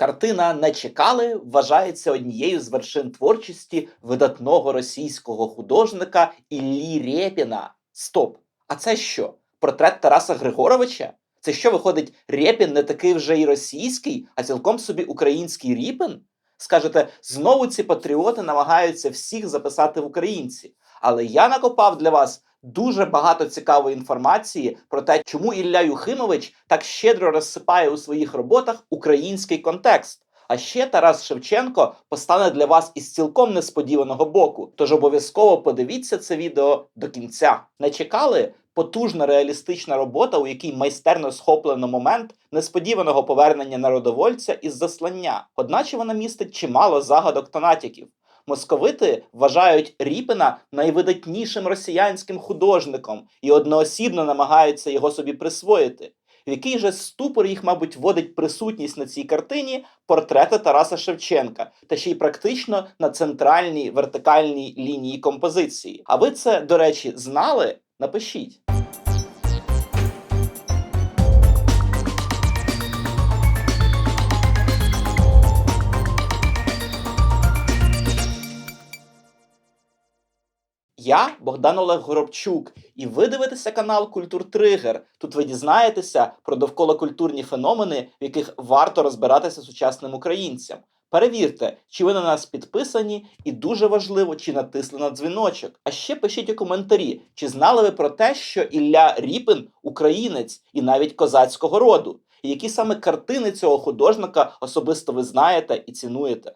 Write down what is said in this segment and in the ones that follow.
Картина не чекали вважається однією з вершин творчості видатного російського художника Іллі Рєпіна. Стоп! А це що? Портрет Тараса Григоровича? Це що виходить, Рєпін не такий вже й російський, а цілком собі український Ріпін? Скажете, знову ці патріоти намагаються всіх записати в українці. Але я накопав для вас дуже багато цікавої інформації про те, чому Ілля Юхимович так щедро розсипає у своїх роботах український контекст. А ще Тарас Шевченко постане для вас із цілком несподіваного боку. Тож обов'язково подивіться це відео до кінця. Не чекали? Потужна реалістична робота, у якій майстерно схоплено момент несподіваного повернення народовольця із заслання. Одначе вона містить чимало загадок та натяків. Московити вважають Ріпина найвидатнішим росіянським художником і одноосібно намагаються його собі присвоїти. В який же ступор їх, мабуть, вводить присутність на цій картині портрети Тараса Шевченка, та ще й практично на центральній вертикальній лінії композиції. А ви це, до речі, знали? Напишіть. Я Богдан Олег Горобчук, і ви дивитеся канал Культур Тригер. Тут ви дізнаєтеся про довколокультурні феномени, в яких варто розбиратися сучасним українцям. Перевірте, чи ви на нас підписані, і дуже важливо, чи натисли на дзвіночок. А ще пишіть у коментарі, чи знали ви про те, що Ілля Ріпин українець і навіть козацького роду, і які саме картини цього художника особисто ви знаєте і цінуєте.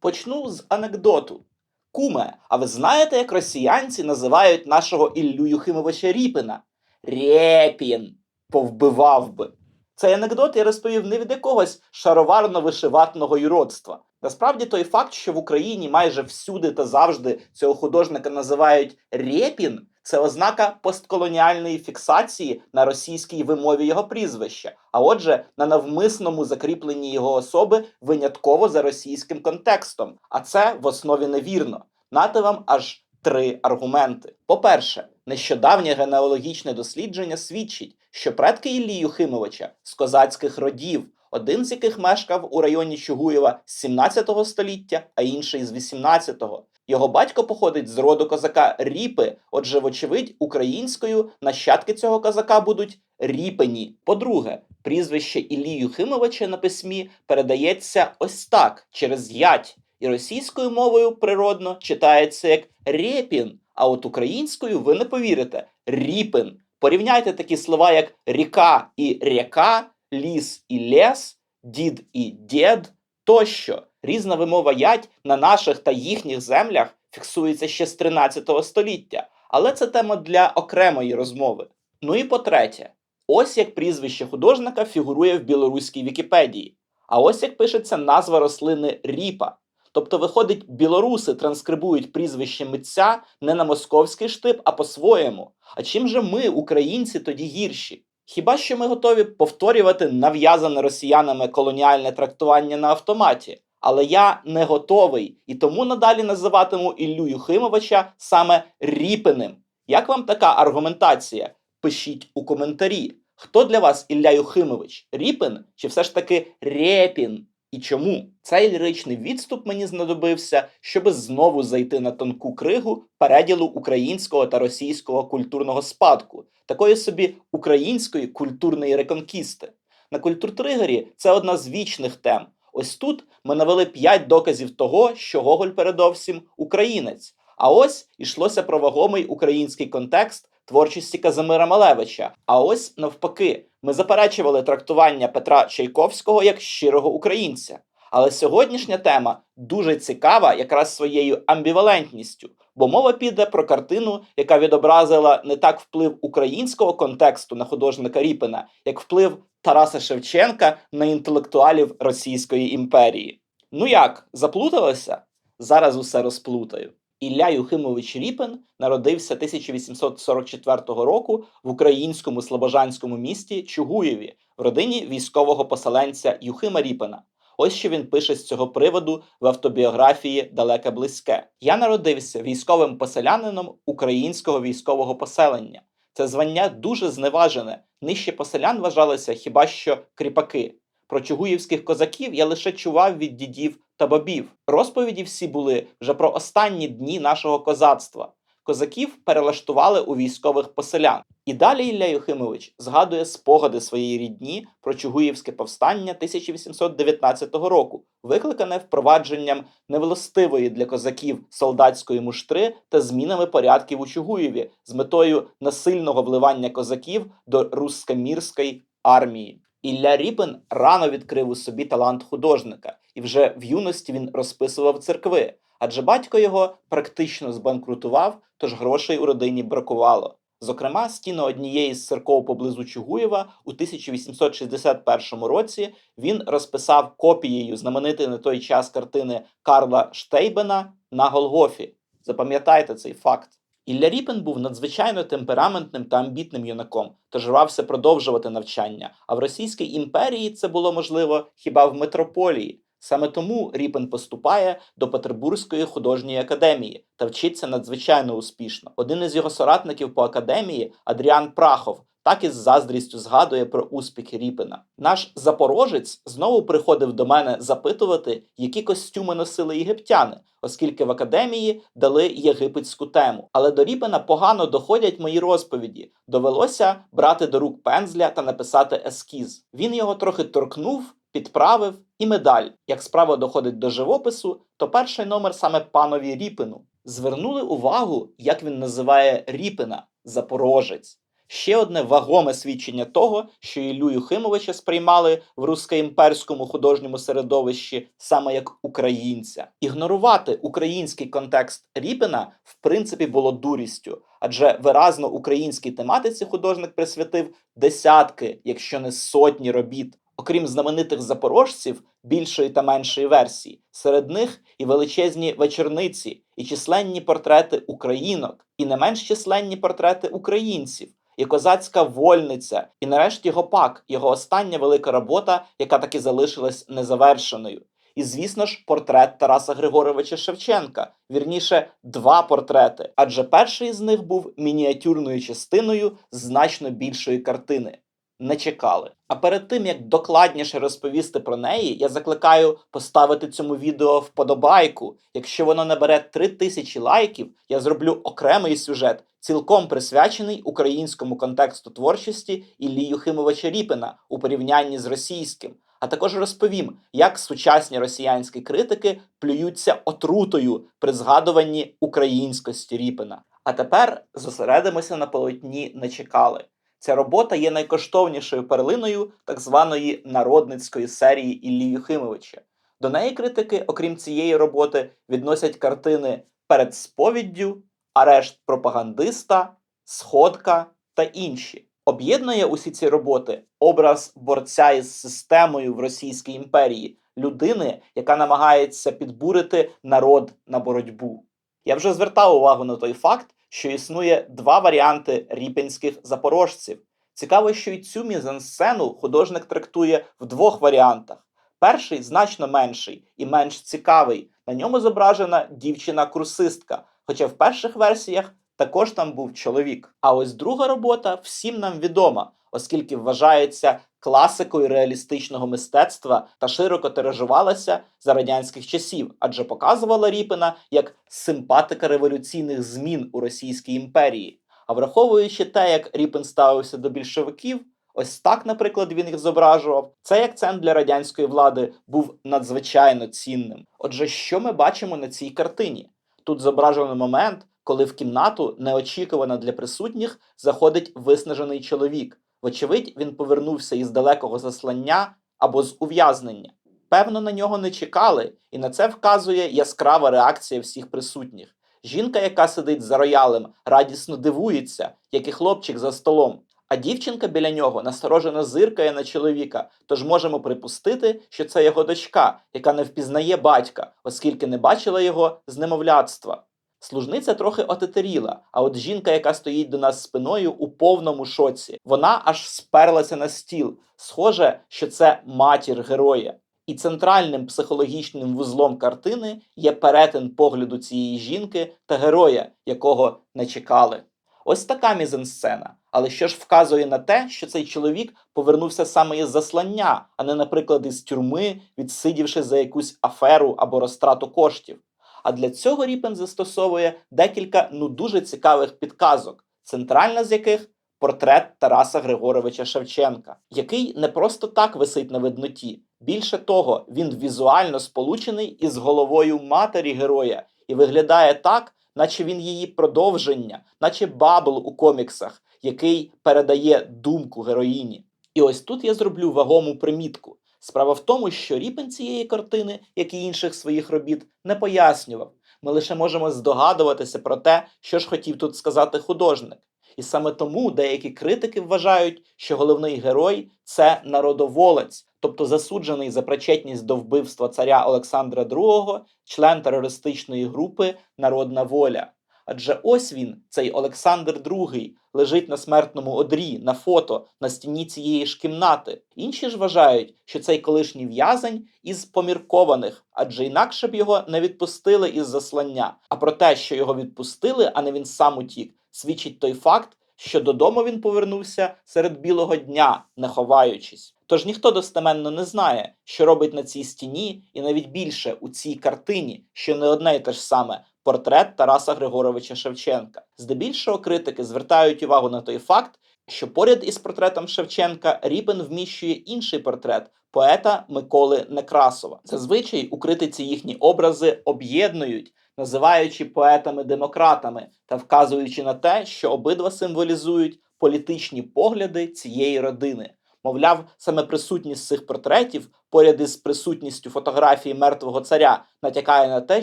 Почну з анекдоту. Куме, а ви знаєте, як росіянці називають нашого Іллю Юхимовича Ріпина? Рєпін. Повбивав би. Цей анекдот я розповів не від якогось шароварно-вишиватного юродства. Насправді той факт, що в Україні майже всюди та завжди цього художника називають Рєпін, це ознака постколоніальної фіксації на російській вимові його прізвища, а отже, на навмисному закріпленні його особи винятково за російським контекстом. А це в основі невірно. Нати вам аж три аргументи. По-перше, нещодавнє генеалогічне дослідження свідчить, що предки Іллі Юхимовича з козацьких родів, один з яких мешкав у районі Чугуєва з 17 століття, а інший з 18-го. Його батько походить з роду козака Ріпи, отже, вочевидь, українською нащадки цього козака будуть ріпені. По-друге, прізвище Іллі Юхимовича на письмі передається ось так через ять, і російською мовою природно читається як Рєпін, а от українською ви не повірите Ріпин. Порівняйте такі слова, як ріка і ряка, ліс і лес, дід і дєд тощо. Різна вимова ять на наших та їхніх землях фіксується ще з 13 століття, але це тема для окремої розмови. Ну і по-третє, ось як прізвище художника фігурує в білоруській Вікіпедії. А ось як пишеться назва рослини ріпа. Тобто, виходить, білоруси транскрибують прізвище митця не на московський штип, а по-своєму. А чим же ми, українці, тоді гірші? Хіба що ми готові повторювати нав'язане росіянами колоніальне трактування на автоматі? Але я не готовий і тому надалі називатиму Іллю Юхимовича саме Ріпиним. Як вам така аргументація? Пишіть у коментарі. Хто для вас Ілля Юхимович? Ріпин чи все ж таки Рєпін? І чому цей ліричний відступ мені знадобився, щоб знову зайти на тонку кригу переділу українського та російського культурного спадку, такої собі української культурної реконкісти? На культуртригері це одна з вічних тем. Ось тут ми навели п'ять доказів того, що Гоголь передовсім українець. А ось ішлося про вагомий український контекст творчості Казимира Малевича. А ось навпаки, ми заперечували трактування Петра Чайковського як щирого українця. Але сьогоднішня тема дуже цікава якраз своєю амбівалентністю, бо мова піде про картину, яка відобразила не так вплив українського контексту на художника Ріпина, як вплив Тараса Шевченка на інтелектуалів Російської імперії. Ну як, заплуталися? Зараз усе розплутаю. Ілля Юхимович Ріпин народився 1844 року в українському слобожанському місті Чугуєві в родині військового поселенця Юхима Ріпина. Ось що він пише з цього приводу в автобіографії Далеке близьке. Я народився військовим поселянином українського військового поселення. Це звання дуже зневажене. Нижче поселян вважалися хіба що кріпаки. Про чугуївських козаків я лише чував від дідів та бабів. Розповіді всі були вже про останні дні нашого козацтва. Козаків перелаштували у військових поселян. І далі Ілля Юхимович згадує спогади своєї рідні про Чугуївське повстання 1819 року, викликане впровадженням невластивої для козаків солдатської муштри та змінами порядків у Чугуєві з метою насильного вливання козаків до русско-мірської армії. Ілля Ріпин рано відкрив у собі талант художника, і вже в юності він розписував церкви, адже батько його практично збанкрутував, тож грошей у родині бракувало. Зокрема, стіни однієї з церков поблизу Чугуєва у 1861 році він розписав копією знаменитої на той час картини Карла Штейбена на Голгофі. Запам'ятайте цей факт. Ілля Ріпин був надзвичайно темпераментним та амбітним юнаком, тож рвався продовжувати навчання. А в Російській імперії це було можливо хіба в метрополії. Саме тому Ріпин поступає до Петербурзької художньої академії та вчиться надзвичайно успішно. Один із його соратників по академії, Адріан Прахов, так із заздрістю згадує про успіхи Ріпина. Наш запорожець знову приходив до мене запитувати, які костюми носили єгиптяни, оскільки в академії дали єгипетську тему. Але до Ріпина погано доходять мої розповіді. Довелося брати до рук пензля та написати ескіз. Він його трохи торкнув. Підправив і медаль. Як справа доходить до живопису, то перший номер саме панові Ріпину. Звернули увагу, як він називає Ріпина Запорожець. Ще одне вагоме свідчення того, що Іллю Юхимовича сприймали в русско-імперському художньому середовищі саме як українця. Ігнорувати український контекст Ріпина в принципі було дурістю, адже виразно українській тематиці художник присвятив десятки, якщо не сотні робіт. Окрім знаменитих запорожців більшої та меншої версії, серед них і величезні вечорниці, і численні портрети українок, і не менш численні портрети українців, і козацька вольниця, і нарешті гопак, його остання велика робота, яка таки залишилась незавершеною. І, звісно ж, портрет Тараса Григоровича Шевченка, вірніше, два портрети, адже перший з них був мініатюрною частиною значно більшої картини не чекали. А перед тим як докладніше розповісти про неї, я закликаю поставити цьому відео вподобайку. Якщо воно набере 3000 лайків, я зроблю окремий сюжет, цілком присвячений українському контексту творчості Іллі Юхимовича Ріпина у порівнянні з російським. А також розповім, як сучасні росіянські критики плюються отрутою при згадуванні українськості Ріпина. А тепер зосередимося на полотні не чекали. Ця робота є найкоштовнішою перлиною так званої народницької серії Іллі Юхимовича. До неї критики, окрім цієї роботи, відносять картини перед сповіддю, арешт пропагандиста, сходка та інші. Об'єднує усі ці роботи образ борця із системою в Російській імперії, людини, яка намагається підбурити народ на боротьбу. Я вже звертав увагу на той факт, що існує два варіанти ріпінських запорожців. Цікаво, що й цю мізансцену художник трактує в двох варіантах. Перший значно менший і менш цікавий. На ньому зображена дівчина-курсистка, хоча в перших версіях також там був чоловік. А ось друга робота всім нам відома, оскільки вважається класикою реалістичного мистецтва та широко тиражувалася за радянських часів, адже показувала Ріпина як симпатика революційних змін у Російській імперії. А враховуючи те, як Ріпин ставився до більшовиків, ось так, наприклад, він їх зображував. Цей акцент для радянської влади був надзвичайно цінним. Отже, що ми бачимо на цій картині? Тут зображено момент, коли в кімнату неочікувано для присутніх заходить виснажений чоловік. Вочевидь, він повернувся із далекого заслання або з ув'язнення. Певно, на нього не чекали, і на це вказує яскрава реакція всіх присутніх. Жінка, яка сидить за роялем, радісно дивується, як і хлопчик за столом. А дівчинка біля нього насторожено зиркає на чоловіка, тож можемо припустити, що це його дочка, яка не впізнає батька, оскільки не бачила його з немовлятства. Служниця трохи отетеріла, а от жінка, яка стоїть до нас спиною, у повному шоці. Вона аж сперлася на стіл. Схоже, що це матір героя. І центральним психологічним вузлом картини є перетин погляду цієї жінки та героя, якого не чекали. Ось така мізансцена. Але що ж вказує на те, що цей чоловік повернувся саме із заслання, а не, наприклад, із тюрми, відсидівши за якусь аферу або розтрату коштів. А для цього Ріпен застосовує декілька ну дуже цікавих підказок, центральна з яких портрет Тараса Григоровича Шевченка, який не просто так висить на видноті. Більше того, він візуально сполучений із головою матері героя і виглядає так, наче він її продовження, наче бабл у коміксах, який передає думку героїні. І ось тут я зроблю вагому примітку. Справа в тому, що Ріпен цієї картини, як і інших своїх робіт, не пояснював. Ми лише можемо здогадуватися про те, що ж хотів тут сказати художник. І саме тому деякі критики вважають, що головний герой це народоволець, тобто засуджений за причетність до вбивства царя Олександра II, член терористичної групи Народна воля. Адже ось він, цей Олександр II, лежить на смертному одрі на фото на стіні цієї ж кімнати. Інші ж вважають, що цей колишній в'язень із поміркованих, адже інакше б його не відпустили із заслання. А про те, що його відпустили, а не він сам утік, свідчить той факт, що додому він повернувся серед білого дня, не ховаючись. Тож ніхто достеменно не знає, що робить на цій стіні, і навіть більше у цій картині, що не одне й те ж саме портрет Тараса Григоровича Шевченка. Здебільшого критики звертають увагу на той факт, що поряд із портретом Шевченка Ріпен вміщує інший портрет поета Миколи Некрасова. Зазвичай у критиці їхні образи об'єднують, називаючи поетами-демократами та вказуючи на те, що обидва символізують політичні погляди цієї родини. Мовляв, саме присутність цих портретів поряд із присутністю фотографії мертвого царя натякає на те,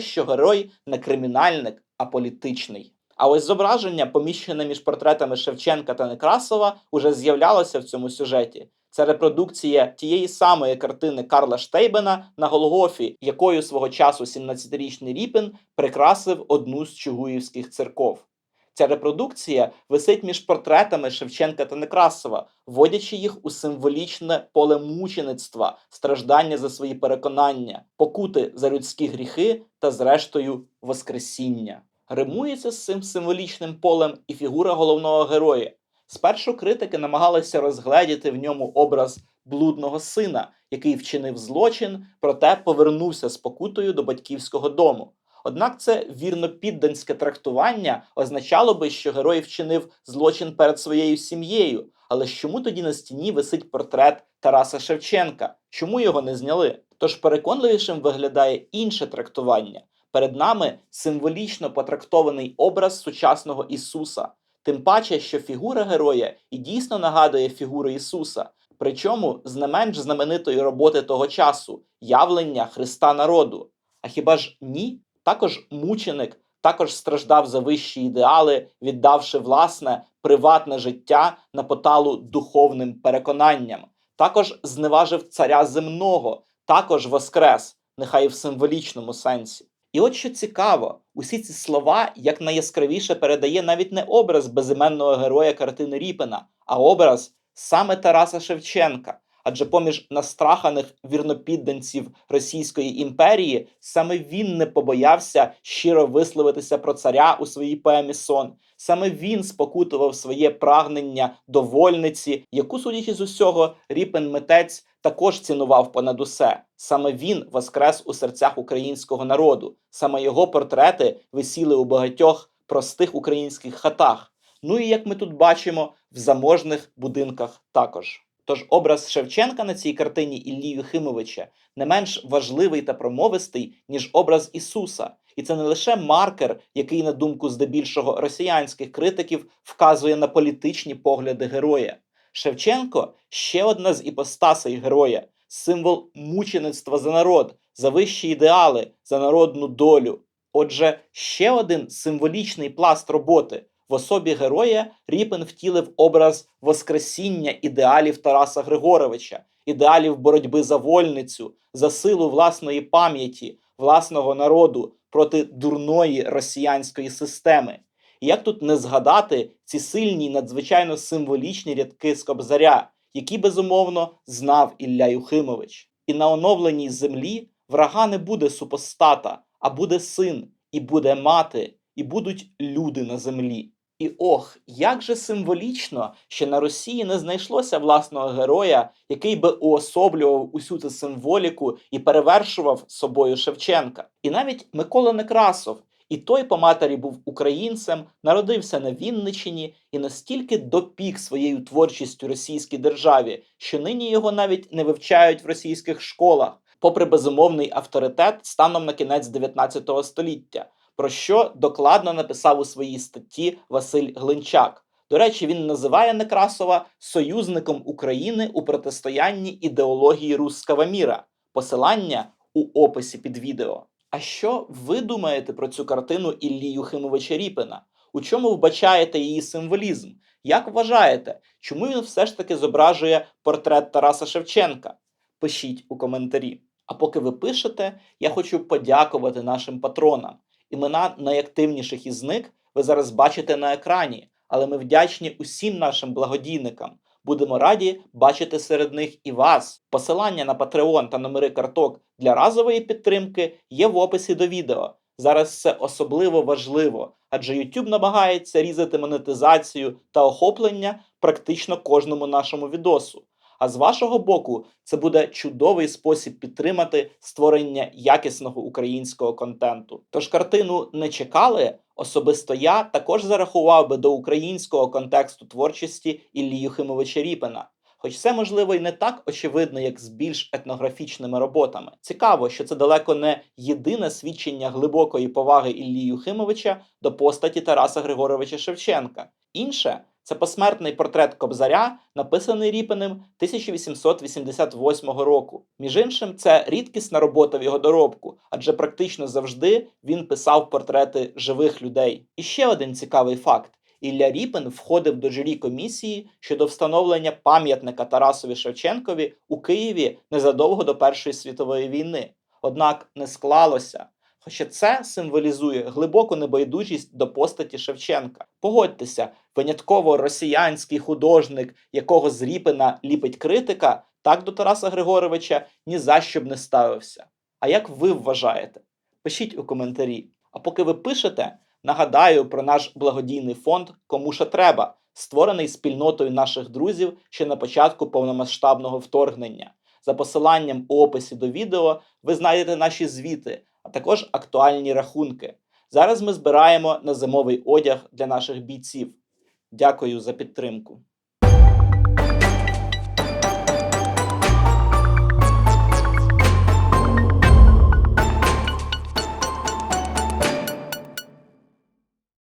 що герой не кримінальник, а політичний. А ось зображення, поміщене між портретами Шевченка та Некрасова, уже з'являлося в цьому сюжеті. Це репродукція тієї самої картини Карла Штейбена на Голгофі, якою свого часу 17-річний Ріпін прикрасив одну з чугуївських церков. Ця репродукція висить між портретами Шевченка та Некрасова, вводячи їх у символічне поле мучеництва, страждання за свої переконання, покути за людські гріхи та, зрештою, Воскресіння. Римується з цим символічним полем і фігура головного героя. Спершу критики намагалися розгледіти в ньому образ блудного сина, який вчинив злочин, проте повернувся з покутою до батьківського дому. Однак це вірно підданське трактування означало би, що герой вчинив злочин перед своєю сім'єю. Але ж чому тоді на стіні висить портрет Тараса Шевченка? Чому його не зняли? Тож переконливішим виглядає інше трактування. Перед нами символічно потрактований образ сучасного Ісуса. Тим паче, що фігура героя і дійсно нагадує фігуру Ісуса, причому з не менш знаменитої роботи того часу явлення Христа народу. А хіба ж ні? Також мученик, також страждав за вищі ідеали, віддавши власне приватне життя на поталу духовним переконанням. Також зневажив царя земного, також воскрес, нехай і в символічному сенсі. І от що цікаво, усі ці слова як найяскравіше передає навіть не образ безіменного героя картини Ріпена, а образ саме Тараса Шевченка. Адже поміж настраханих вірнопідданців Російської імперії саме він не побоявся щиро висловитися про царя у своїй поемі Сон. Саме він спокутував своє прагнення до вольниці, яку, судячи з усього, Ріпен митець також цінував понад усе. Саме він воскрес у серцях українського народу. Саме його портрети висіли у багатьох простих українських хатах. Ну і як ми тут бачимо, в заможних будинках також. Тож образ Шевченка на цій картині Іллі Юхимовича не менш важливий та промовистий, ніж образ Ісуса. І це не лише маркер, який, на думку здебільшого росіянських критиків, вказує на політичні погляди героя. Шевченко ще одна з іпостасей героя, символ мучеництва за народ, за вищі ідеали, за народну долю. Отже, ще один символічний пласт роботи. В особі героя Ріпен втілив образ воскресіння ідеалів Тараса Григоровича, ідеалів боротьби за вольницю, за силу власної пам'яті, власного народу проти дурної росіянської системи. Як тут не згадати ці сильні, надзвичайно символічні рядки з Кобзаря, які безумовно знав Ілля Юхимович. І на оновленій землі врага не буде супостата, а буде син, і буде мати, і будуть люди на землі. І ох, як же символічно, що на Росії не знайшлося власного героя, який би уособлював усю цю символіку і перевершував собою Шевченка. І навіть Микола Некрасов, і той по матері був українцем, народився на Вінничині і настільки допік своєю творчістю російській державі, що нині його навіть не вивчають в російських школах, попри безумовний авторитет станом на кінець 19 століття про що докладно написав у своїй статті Василь Глинчак. До речі, він називає Некрасова союзником України у протистоянні ідеології русского міра. Посилання у описі під відео. А що ви думаєте про цю картину Іллі Юхимовича Ріпина? У чому вбачаєте її символізм? Як вважаєте, чому він все ж таки зображує портрет Тараса Шевченка? Пишіть у коментарі. А поки ви пишете, я хочу подякувати нашим патронам. Імена найактивніших із них ви зараз бачите на екрані, але ми вдячні усім нашим благодійникам. Будемо раді бачити серед них і вас. Посилання на Patreon та номери карток для разової підтримки є в описі до відео. Зараз це особливо важливо, адже YouTube намагається різати монетизацію та охоплення практично кожному нашому відосу. А з вашого боку, це буде чудовий спосіб підтримати створення якісного українського контенту. Тож картину не чекали. Особисто я також зарахував би до українського контексту творчості Іллі Юхимовича Ріпина. Хоч це можливо і не так очевидно, як з більш етнографічними роботами. Цікаво, що це далеко не єдине свідчення глибокої поваги Іллі Юхимовича до постаті Тараса Григоровича Шевченка. Інше це посмертний портрет Кобзаря, написаний Ріпиним 1888 року. Між іншим, це рідкісна робота в його доробку, адже практично завжди він писав портрети живих людей. І ще один цікавий факт: Ілля Ріпин входив до журі комісії щодо встановлення пам'ятника Тарасові Шевченкові у Києві незадовго до Першої світової війни. Однак не склалося. Хоча це символізує глибоку небайдужість до постаті Шевченка. Погодьтеся, винятково росіянський художник, якого з Ріпина ліпить критика, так до Тараса Григоровича ні за що б не ставився. А як ви вважаєте? Пишіть у коментарі. А поки ви пишете, нагадаю про наш благодійний фонд Кому що треба, створений спільнотою наших друзів ще на початку повномасштабного вторгнення. За посиланням у описі до відео ви знайдете наші звіти, а також актуальні рахунки. Зараз ми збираємо на зимовий одяг для наших бійців. Дякую за підтримку.